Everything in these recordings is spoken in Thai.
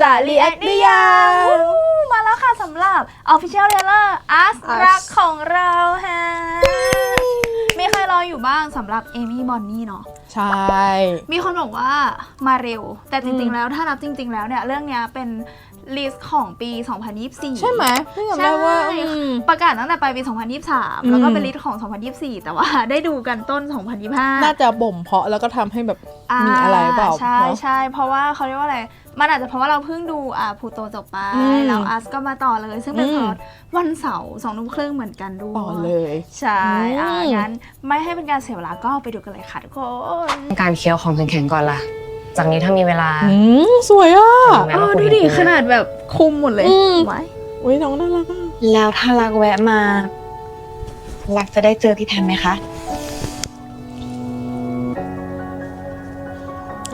จะรีแอคหรือยังมาแล้วค่ะสำหรับ Official Trailer Us Us รักของเราฮะมีใครรออยู่บ้างสำหรับเอมี่บอนนี่เนาะใช่ มีคนบอกว่ามาเร็ว แต่จริงอืๆมแล้วถ้านับจริง ๆ แล้วเนี่ยเรื่องเนี้ยเป็น ลิสต์ของปี 2024 ใช่ไหมเพิ่งจำได้ว่าใช่อืม ประกาศตั้งแต่ปลายปี 2023 แล้วก็อืมเป็นลิสต์ของ 2024 แต่ว่าได้ดูกันต้น2025น่าจะบ่มเพาะแล้วก็ทำให้แบบอ่ามีอะไรเปล่าใช่เนอะใช่เพราะว่าเขาเรียกว่าอะไร มันอาจจะเพราะว่าเราเพิ่งดูอ่าพูโตจบไป อืมแล้วอัสก็มาต่อเลย ซึ่งเป็นอืมสล็อตวันเสาร์สองทุ่มครึ่งเหมือนกันด้วยต่อเลย ใช่อ่าอืม งั้นไม่ให้เป็นการเสียเวลาก็ไปดูกันเลยค่ะทุกคน การเคี้ยวของแข็งๆก่อนล่ะ จากนี้ถ้ามีเวลา อืมสวยอะแม้อ๋อว่าคุณดูดิเห็นขนาดแบบคุมหมดเลยอืม ไว้อุ้ยน้องน่ารักอะแล้วถ้ารักแวะมารักจะได้เจอพี่แพมไหมคะ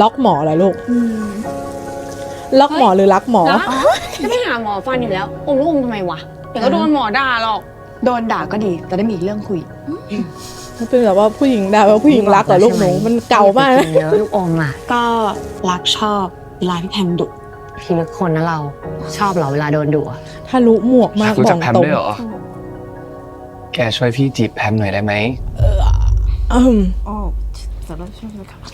ล็อกหมอเหรอลูกล็อกหมอหรือรักหมอแล้วจะไปหาหมอฟันอยู่แล้วอมลูกอมทำไมวะ เดี๋ยวก็โดนหมอด่าหรอก โดนด่าก็ดี จะได้มีเรื่องคุย มันเป็นแบบว่าผู้หญิงด่าว่าผู้หญิงรักเหรอลูกหนูมันเก่ามากอย่นะไปกินเยอะลูกอมอะ ก็รักชอบเวลาพี่แพมดุพี่ลึกคนนะเราชอบเหรอเวลาโดนดุอะทะลุหมวกมากรู้บจัอกแพมตรงด้วยเหรอแกช่วยพี่จีบแพมหน่อยได้ไหมอืม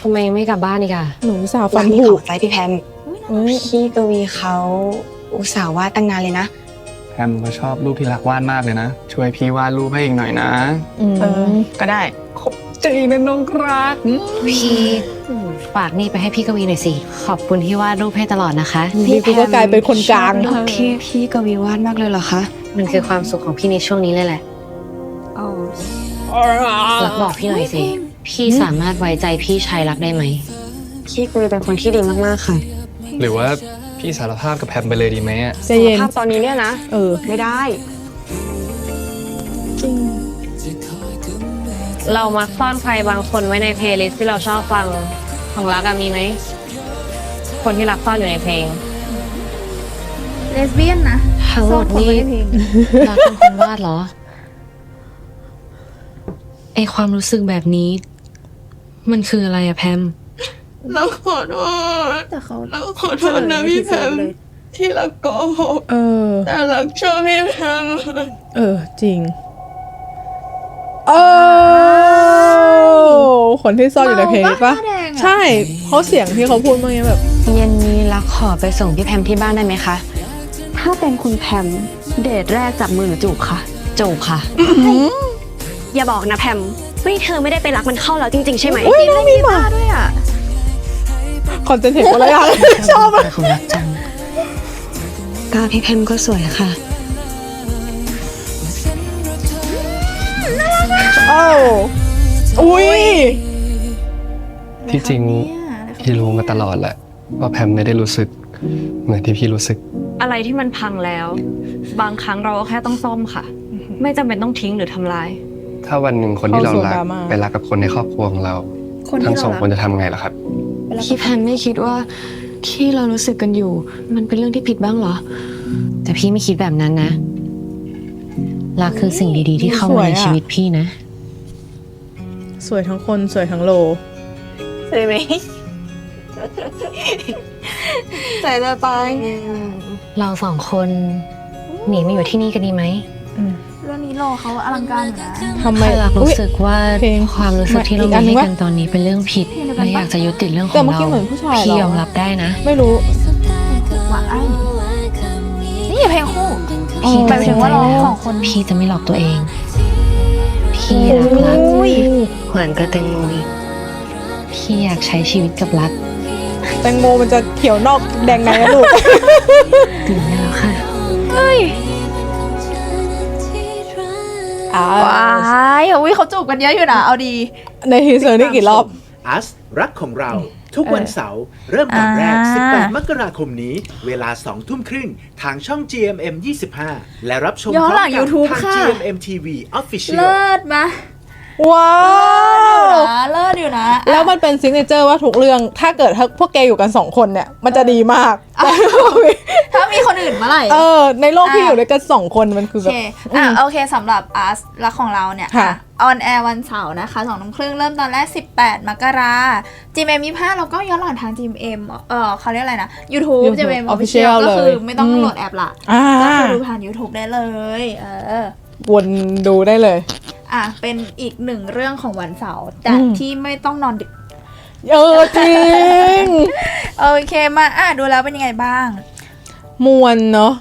ทำไมไม่กลับบ้านอีกอะหนูสาวฟัฟันนที่ผุขอใจพี่แพมเอ้ยพี่กวีเขาอุตส่าห์วาดตั้งนานเลยนะ แพมก็ชอบรูปที่รักวาดมากเลยนะ ช่วยพี่วาดรูปให้อีกหน่อยนะอืมเออก็ได้ขอบใจนะน้องรักพี่ฝากนี่ไปให้พี่กวีหน่อยสิ ขอบคุณที่วาดรูปให้ตลอดนะคะ นี่กูก็กลายเป็นคนกลางชอบรูปที่พี่กวีวาดมากเลยเหรอคะ มันคือความสุขของพี่ในช่วงนี้เลยแหละรักบอกพี่หน่อยสิ พี่สามารถไว้ใจพี่ชายรักได้ไหม พี่กวีเป็นคนที่ดีมากๆค่ะ หรือว่า พี่สารภาพกับแพมไปเลยดีไหมอะใจเย็นภาพตอนนี้เนี่ยนะ เออ ไม่ได้ เรามักซ่อนใครบางคนไว้ในเพลย์ลิสต์ที่เราชอบฟัง ของรักอะมีไหม คนที่รักซ่อนอยู่ในเพลง เลสเบี้ยนนะทั้งหมดซ่อนคนนี่ไว้ในเพลงรักเป็นคนวาดเหรอ ไอความรู้สึกแบบนี้ มันคืออะไรอะแพม เราขอโทษ แต่เขาเราขอโทษนะพี่แพมที่เราโกหกเออ แต่เราชอบพี่แพมเออ จริง โอ้คนที่ซ่อนอยู่ในเพลงนี้ปะเมาปะหน้าแดงอะใช่เพราะเสียงที่เขาพูดเมื่อกี้แบบเย็นนี้รักขอไปส่งพี่แพมที่บ้านได้ไหมคะ ถ้าเป็นคุณแพมเดทแรกจับมือหรือจูบคะจูบค่ะ อย่าบอกนะแพมว่านี่เธอไม่ได้ไปรักมันเข้าแล้วจริง ๆ ใช่ไหมอุ้ยน้องมีมาด้วยอะ คอนเซนเทรตคนละอย่างชอบอะคนรักจังก็พี่แพมก็สวยค่ะ โอ้อุ้ยที่จริงพี่รู้มาตลอดแหละ ว่าแพมไม่ได้รู้สึก เหมือนที่พี่รู้สึก อะไรที่มันพังแล้ว บางครั้งเราก็แค่ต้องซ่อมค่ะ ไม่จำเป็นต้องทิ้งหรือทำลาย ถ้าวันหนึ่งคนที่เรารักเข้าสู่ดราม่าไปรักกับคนในครอบครัวของเราคนทั้ที่งสเราองรักคนจะทำไงล่ะครับ พี่แพมไม่คิดว่าที่เรารู้สึกกันอยู่ มันเป็นเรื่องที่ผิดบ้างเหรอ แต่พี่ไม่คิดแบบนั้นนะรักคือสิ่งดีๆ ที่เข้าสวมายในอะชีวิตพี่นะ สวยทั้งคนสวยทั้งโลใช่ไหมแต่จะตายเราสองคนหนีมาอยู่ที่นี่กันดีไหมเรื่องนี้ โลเขาอลังการอยู่นะ ทำไมถ้ารักอุ๊รู้ยสึกว่าเพลงความรู้สึกที่เราอีกอันมีนึงให้วะกันตอนนี้เป็นเรื่องผิดเพลงเดียวกันปะและอยากจะยุติเรื่องขแต่องเมื่อเรากี้เหมือนผู้ชายเหรอ พี่ยอมรับได้นะ ไม่รู้หวานนี่เพลงคู่อ๋อ พี่หมายถึงว่าเราสองคนพี่จะไม่หลอกตัวเอง พี่รักรักเหมือนกระเตงโมยพี่อยากใช้ชีวิตกับรักแตงโมมันจะเขียวนอกแดงในนะลูกตื่นได้แวค่ะอ่าว้ายอุ้ยเขาจูบกันเยอะอยู่นะ เอาดี ในทีเซอร์นี่กี่รอบ อัสรักของเราทุกวันเสาร์เริ่มตอนแรกอ่า18 มกราคมนี้ เวลา 2 ทุ่มครึ่ง ทางช่อง GMM 25 และรับชมย้อนหลังพร้มกั YouTube ทาง ค่ะ GMM TV Official เลิศมา ว้าวนะเลิศอยู่นะแล้วมันเป็นซิกเนเจอร์ว่าทุกเรื่อง ถ้าเกิดถ้าพวกแกอยู่กันสองคนเนี่ย มันจะดีมากแต่ถ้ามีคนอื่นเมื่อไหร่ เออ ในโลกที่อะ อยู่ด้วยกันสองคนมันคือโอแบบ เค อะ โอเคสำหรับอาร์ตและของเราเนี่ยค่ะ ออนแอร์วันเสาร์นะคะสองทุ่มครึ่งเริ่มตอนแรก 18 มกราจีเอ็มยี่ห้าแล้วก็ย้อนหลังทางจีเอ็มเออเขาเรียกอะไรนะ YouTube YouTube จีเอ็มออฟฟิเชีย Official ลก็คือเลยไม่ต้องอืม โหลดแอปละอ่าก็คือดูผ่าน YouTube ได้เลย เออ วนดูได้เลย อะเป็นอีกหนึ่งเรื่องของวันเสาร์แต่อืม ที่ไม่ต้องนอนดึก เออจริง โอเคมาอะดูแล้วเป็นยังไงบ้าง มวนเนาะ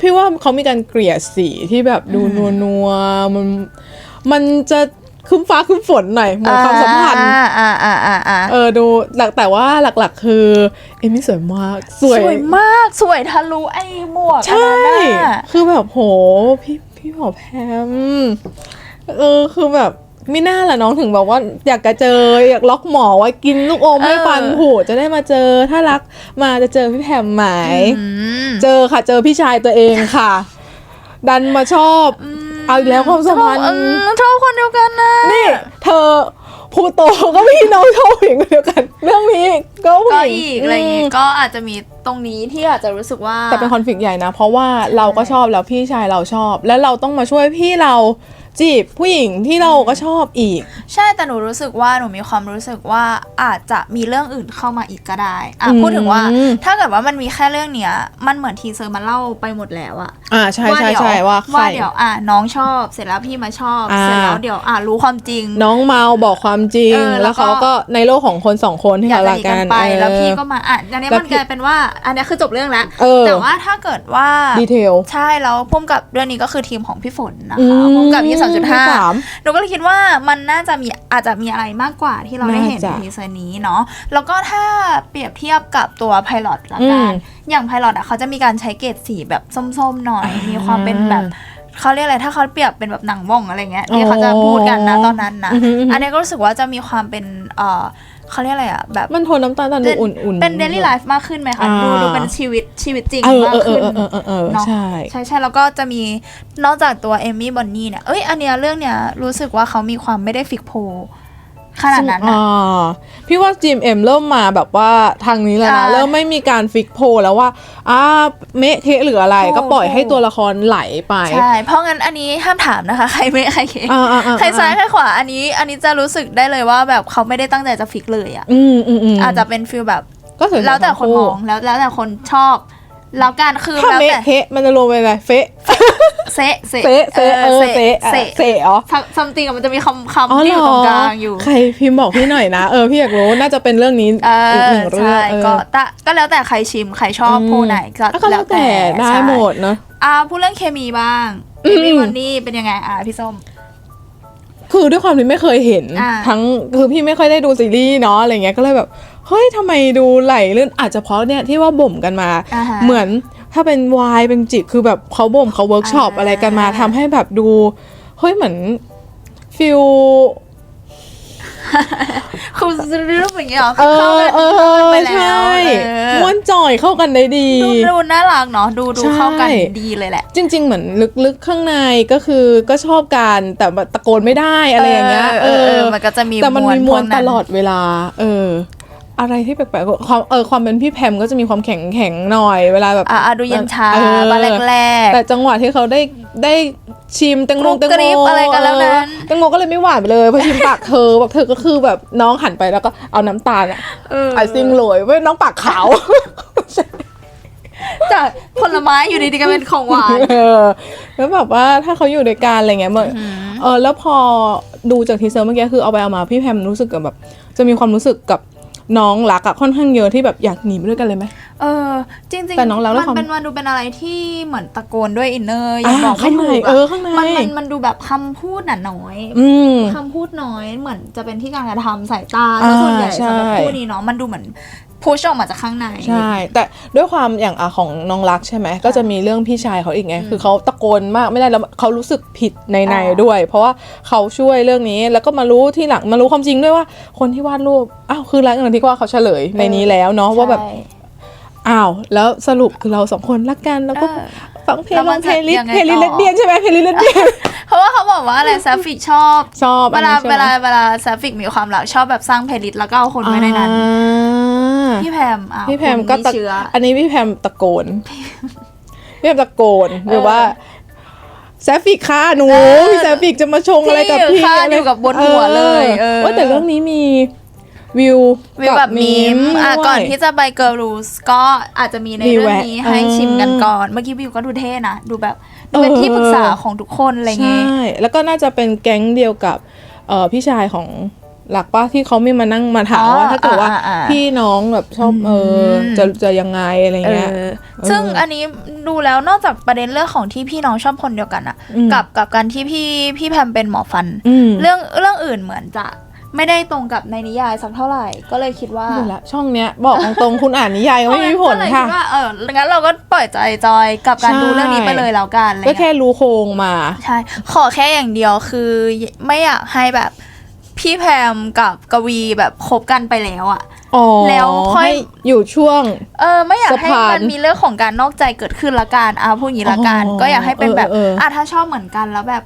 พี่ว่าเขามีการเกลี่ยสีที่แบบดูนัวนัวๆมันมันจะครึ้มฟ้าครึ้มฝนหน่อยเหมือนความสัมพันธ์ อ่าอ่าอ่าอ่าอ่าเออดูหลักแต่ว่าหลักๆ คือ เอมี่สวยมาก สวย สวยมากสวยทะลุไอ้หมวกใช่อันนั้นน่ะคือแบบโห พี่พี่หมอแพม เออคือแบบไม่น่าละน้องถึงบอกว่าอยากจะเจออยากล็อกหมอไว้กินลูกอมไม่ฟันผุจะได้มาเจอ ถ้ารักมาจะเจอพี่แพมไหมอืมเจอค่ะเจอพี่ชายตัวเองค่ะ ดันมาชอบเอาอีกแล้วความสัมพันธ์ชอบอืมชอบคนเดียวกันนะนี่ เธอพูโตก็พี่น้องชอบผู้หญิงคนเดียวกัน เรื่องนี้ก็ผู้ก็หญิงอีกอะไรอย่างงี้ก็อาจจะมีตรงนี้ที่อาจจะรู้สึกว่าแต่เป็นคอนฟ lict ใหญ่นะ เพราะว่าเราก็ชอบแล้วพี่ชายเราชอบ แล้วเราต้องมาช่วยพี่เรา จีบผู้หญิงที่เราก็ชอบอีก ใช่แต่หนูรู้สึกว่าหนูมีความรู้สึกว่าอาจจะมีเรื่องอื่นเข้ามาอีกก็ได้อะอืมพูดถึงว่า ถ้าเกิดว่ามันมีแค่เรื่องเนี้ย มันเหมือนทีเซอร์มันเล่าไปหมดแล้วอะอ่าใช่ว่าใช่เดี๋ยวใช่ว่าใครว่าเดี๋ยวอะน้องชอบ เสร็จแล้วพี่มาชอบอ่าเสร็จแล้วเดี๋ยวอะรู้ความจริง น้องเมาบอกความจริงเออแล้แล้ววก็เขาก็ในโลกของคนสองคนที่อยากเขาจะรัหกนีกักันนไปเออแล้วพี่ก็มาอะอันเนี้ยแล้วมันพี่กลายเป็นว่า อันเนี้ยคือจบเรื่องแล้วเออแต่ว่าถ้าเกิดว่าดีเทลใช่แล้วพุ่มกับเรื่องนี้ก็คือทีมของพี่ฝนนะอืคะมพุ่มกับยี่สามจุดห้าสามหนูก็เลยคิดว่ามันน่าจะมีอาจจะมีอะไรมากกว่าที่เราได้เห็นน่าจะในทีเซอร์นี้เนาะแล้วก็ถ้าเปรียบเทียบกับตัวไพลอตละกันอืมอย่างไพลอตอะเขาจะมีการใช้เกรดสีแบบส้มๆหน่อยมีความเป็นแบบเขาเรียกอะไรถ้าเขาเปรียบเป็นแบบหนังว่องอะไรเงี้ยที่เขาจะพูดกันนะตอนนั้นนะอือหืออือหืออัอันนี้ก็รู้สึกว่าจะมีความเป็นเออ เขาเรียกอะไรอะแบบมันโทนน้ำตาลตาลดูอุ่นๆ เป็นเดลี่ไลฟ์มากขึ้นไหมคะอ่าดูดูเป็นชีวิตชีวิตจริงเออมากเออเอขึ้นอเออเออเออเนาะใช่ใช่ใช่แล้วก็จะมีนอกจากตัวเอมมี่บอนนี่เนี่ยเอ้ยอันเนี้ยเรื่องเนี้ยรู้สึกว่าเขามีความไม่ได้ฟิกโพล ขนาดนั้นนะอ่าพี่ว่า GMM เริ่มมาแบบว่าทางนี้แล้วนะ อ่าเริ่มไม่มีการฟิกโพลแล้วว่าอ่าเมะเทะหรืออะไร ถูก ก็ปล่อยให้ถูกตัวละครไหลไปใช่ เพราะงั้นอันนี้ห้ามถามนะคะ ใครไม่ใครเคอ่าอ่าอ่าใครซ้ายใครขวาอันนี้ อันนี้จะรู้สึกได้เลยว่าแบบเขาไม่ได้ตั้งใจจะฟิกเลยอะ อืมอืมอืมอาจจะเป็นฟิลแบบ ก็สวยๆแล้วแต่คนทั้มงองแล้วแล้วแต่คนชอบ แล้วการคือถ้าแล้วเมะแต่เทะมันจะรวมเป็นอะไรเฟะเซะเซะเฟะเฟะเออเซะเฟะเซะเฟะอ๋อ ซัมติงมันจะมีคำอ๋อคำที่เหอรยู่ตรงอกลางอยู่ ใครพิมพ์บอกพี่หน่อยนะ เออพี่อยากรู้น่าจะเป็นเรื่องนี้เออีกอหนึ่งเรื่องใช่เออก็ตะก็แล้วแต่ใครชิม ใครชอบผู้ไหนก็ก็แล้วแต่ได้ใช่หมดเนาะ อ่าพูดเรื่องเคมีบ้างอืเอมมี่วันนี้เป็นยังไงอ่าพี่ส้ม คือด้วยความที่ไม่เคยเห็น อ่าทั้งคือพี่ไม่ค่อยได้ดูซีรีส์เนาะอะไรเงี้ยก็เลยแบบ เฮ้ยทำไมดูไหลลื่นอาจจะเพราะเนี่ยที่ว่าบ่มกันมา อ่าฮะเหมือนถ้าเป็นวายเป็นจิตคือแบบเขาบ่มเขาเวิร์กช็อปอ่า อะไรกันมาทำให้แบบดู เฮ้ยเหมือนฟิลคือรูปอย่างเงี้ยเหรอเอคือเข้าอกันเอไปอแล้วใช่เออม้วนจ่อยเข้ากันได้ดี ดูดูน่ารักเนาะดูดูใช่เข้ากันดีเลยแหละ จริง ๆ เหมือนลึกๆข้างในก็คือก็ชอบกันแต่แบบตะโกนไม่ได้อะไรอย่างเงี้ยเออเออเออมันก็จะมีแต่มันมีมวลพกตลอดเวลา เออ อะไรที่แปลกๆความเออความเป็นพี่แพมก็จะมีความแข็งแข็งๆหน่อยเวลาแบบอ่าอ่าดูเย็นชาเออมาแรกแต่จังหวะที่เขาได้ได้ชิมแตงโมกรุบแตงกริบโมอะไรกันแล้วนั้นเออแตงโมก็เลยไม่หวานไปเลยพอชิมปากเธอแบบเธอก็คือแบบน้องหันไปแล้วก็เอาน้ำตาลอะๆเออไอซิ่งโรยเว้ยน้องปากขาวจากผลไม้อยู่ดีๆก็เป็นของหวานเออแล้วแบบว่าถ้าเขาอยู่ด้วยกันอะไรเงี้ยมันเออแล้วพอดูจากทีเซอร์เมื่อกี้คือเอาไปเอามาพี่แพมรู้สึกกับแบบ จะมีความรู้สึกกับ น้องรักอะค่อนข้างเยอะที่แบบอยากหนีไปด้วยกันเลยไหม เออจริงๆแต่น้องรักด้วยมันความเป็นมันดูเป็นอะไรที่เหมือนตะโกนด้วยอินเนอร์ยังอ่าบอกไม่ถูกข้างในเออข้างในมันมันมันดูแบบคำพูดหนาน้อยอืม คำพูดน้อยเหมือนจะเป็นที่การกระทำสายตาอ่าแล้วส่วนใหญ่ใช่ สำหรับคู่นี้เนาะมันดูเหมือนพุชออกมาจากข้างใน ใช่ แต่ด้วยความอย่างอะของน้องรักใช่ไหมก็จะมีเรื่องพี่ชายเขาอีกไงคือเขาตะโกนมากไม่ได้แล้วเขารู้สึกผิดในในอ่า ด้วย เพราะว่าเขาช่วยเรื่องนี้แล้วก็มารู้ที่หลังมารู้ความจริงด้วยว่า คนที่วาดรูปอ้าวคือรักอย่างที่ว่าเขาเฉลยในนี้แล้วเนาะว่าแบบใช่อ้าวแล้วสรุปคือเราสองคนรักกันแล้วก็เออฟังเพลงแล้วลมังนเพลย์ลิสจะยังไงเพลย์ลิสต่เลอดเบียนใช่ไหมเพลย์ลิสเลดเบียนเพราะว่าเขาบอกว่าอะไรแซฟิกชอบชอบเวลาอันนี้ใช่ไหมเวลาเวลาแซฟิกมีความรักชอบแบบสร้างเพลย์ลิสต์แล้วก็เอาคนไว้ในนั้นอ่าพี่แพมอ้าวพี่แพมคุณก็ตะเชื้ออันนี้พี่แพมตะโกนพี่แพมตะโกนหรือว่าแซฟิกค่ะหนูเออพี่แซฟิกจะมาชงอะไรกับที่พี่คาดอะไรอยู่กับบนหัวเลยเออว่าแต่เรื่องนี้มี วิววิวแบบมีมอะด้วยก่อนที่จะไปเกิร์ลรูสก็อาจจะมีในมีเรื่องแวะนี้ให้เออ ชิมกันก่อน เมื่อกี้วิวก็ดูเท่นะ ดูแบบดูเป็นเออที่ปรึกษาของทุกคนอะไรเงี้ย ใช่ แล้วก็น่าจะเป็นแก๊งเดียวกับเอ่อพี่ชายของหลักป้าที่เขาไม่มานั่งมาถามอ๋อว่าถ้าเกิดว่าอ่าอ่าอ่าพี่น้องแบบชอบเอออม จะจะยังไงอะไรเอเงี้ย อซึ่งอันนี้ดูแล้วนอกจากประเด็นเรื่องของที่พี่น้องชอบคนเดียวกันอะอืม กับกับการที่พี่พี่แพมเป็นหมอฟัน อืม เรื่องเรื่องอื่นเหมือนจะ ไม่ได้ตรงกับในนิยายสักเท่าไหร่ ก็เลยคิดว่าดูและช่องเนี้ยบอกตรงๆคุณอ่านนิยายก็ไม่มีผลก็เลยค่ะดว่าเอองั้นเราก็ปล่อยใจจอยกับการใช่ดูเรื่องนี้ไปเลยแล้วกันอะไรก็เงี้ยแค่รู้โครงมาใช่ขอแค่อย่างเดียวคือไม่อยากให้แบบพี่แพมกับกวีแบบคบกันไปแล้วอะอ๋อแล้วค่อยให้อยู่ช่วง เออไม่อยากให้สะพานมันมีเรื่องของการนอกใจเกิดขึ้นละกันอะพูดอย่างนี้ละกันอ๋อก็อยากให้เป็นแบบเออเออเอออ่อะถ้าชอบเหมือนกันแล้วแบบ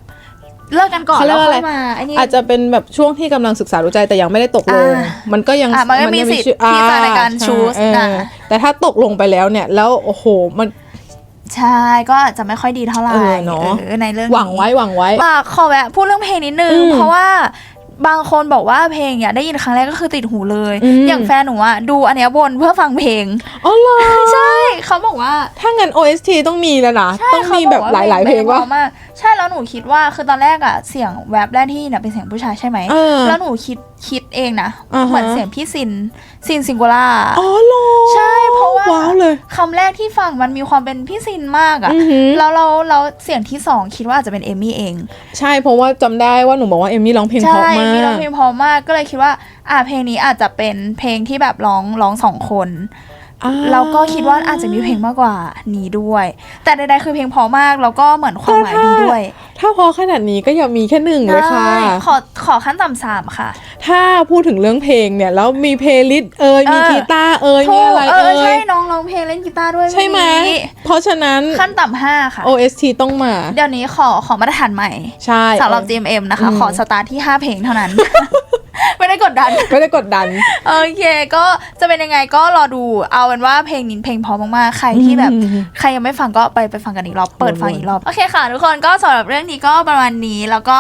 เลิกกันก่อนเขาเรีแล้ยวกว่าค่อะไรอยมาไอ้นี่ อาจจะเป็นแบบช่วงที่กำลังศึกษาดูใจแต่ยังไม่ได้ตกลง อ่ามันก็ยังอะมันก็มียังสิทธิ์ชื่อที่จะอ่ในการใช่ choose เออนะ แต่ถ้าตกลงไปแล้วเนี่ย แล้วโอ้โหมัน ใช่ก็อาจจะไม่ค่อยดีเท่าไหร่เออเนอะ ออในเรื่องหวังไว้หวังไว้ว่าขอแวะพูดเรื่องเพลงนิดนึง อืมเพราะว่าบางคนบอกว่าเพลงเนี่ยได้ยินครั้งแรกก็คือติดหูเลย อืม อย่างแฟนหนูอะดูอันเนี้ยวนเพื่อฟังเพลง อ๋อเหรอ ใช่เขาบอกว่าถ้างั้น OST ต้องมีแล้วนะใช่ต้องมีแบบหลายๆเพลงว่าพมาก ใช่แล้วหนูคิดว่าคือตอนแรกอะเสียงแวบแรกที่เนี่ยเป็นเสียงผู้ชายใช่ไหมเออแล้วหนูคิดคิดเองนะอ่าฮะ เหมือนเสียงพี่ซินซินซิงโกล่า อ๋อเหรอใช่เพราะว่า ว้าวเลย คำแรกที่ฟังมันมีความเป็นพี่ซินมากอะอือหือ แล้วเราเราเสียงที่สองคิดว่าอาจจะเป็นเอมมี่เองใช่เพราะว่าจำได้ว่าหนูบอกว่าเอมมี่ร้องเพลงเพใช่ราะมามีร้องกเพลงเพอมากก็เลยคิดว่า อ่าเพลงนี้อาจจะเป็นเพลงที่แบบร้องร้องสองคนอ่า เราก็คิดว่าอาจจะมีเพลงมากกว่านี้ด้วย แต่ใดๆคือเพลงเพอมากแล้วก็เหมือนความหมายดีด้วย ถ้าพอขนาดนี้ก็อย่ามีแค่หนึ่งเลยค่ะได้ขอขอขั้นต่ำสามค่ะ ถ้าพูดถึงเรื่องเพลงเนี่ยแล้วมีเพลย์ลิสต์เอ่ยมีเออกีตาร์เอ่ยถูมีกอะไรเอเอ่อยใช่น้องร้องเพลงเล่นกีตาร์ด้วยใช่ไหมนี้เพราะฉะนั้นขั้นต่ำห้าค่ะ OST ต้องมา เดี๋ยวนี้ขอขอมาตรฐานใหม่ใช่สำหรับ GMM นะคะอืมขอสตาร์ทที่ 5 เพลงเท่านั้น ไม่ได้กดดัน ไม่ได้กดดัน โอเคก็จะเป็นยังไงก็รอดูเอาเป็นว่าเพลงนี้เพลงเพอมากๆ ใครที่แบบอืมใครยังไม่ฟังก็ไปไปฟังกันอีกรอบเปิดฟังอีกรอบ โอเคค่ะทุกคนก็สำหรับเรื่องนี้ก็ประมาณนี้ แล้วก็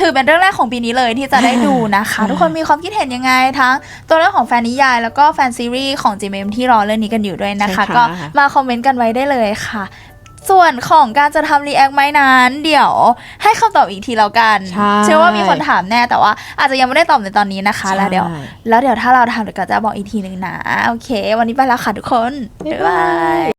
ถือเป็นเรื่องแรกของปีนี้เลยที่จะได้ดูนะคะ ทุกคนมีความคิดเห็นยังไงทั้งตัวเรื่องของแฟนนิยาย แล้วก็แฟนซีรีส์ของ GMM ที่รอเรื่องนี้กันอยู่ด้วยนะคะ ใช่ค่ะ ก็มาคอมเมนต์กันไว้ได้เลยค่ะ ส่วนของการจะทำรีแอคไหมนั้น เดี๋ยวให้คำตอบอีกทีแล้วกัน ใช่เชื่อว่ามีคนถามแน่แต่ว่า อาจจะยังไม่ได้ตอบในตอนนี้นะคะแล้วเดี๋ยวใช่แล้วเดี๋ยวถ้าเราทำเดี๋ยวก็จะบอกอีกทีหนึ่งนะ โอเค วันนี้ไปแล้วค่ะทุกคน บ๊ายบาย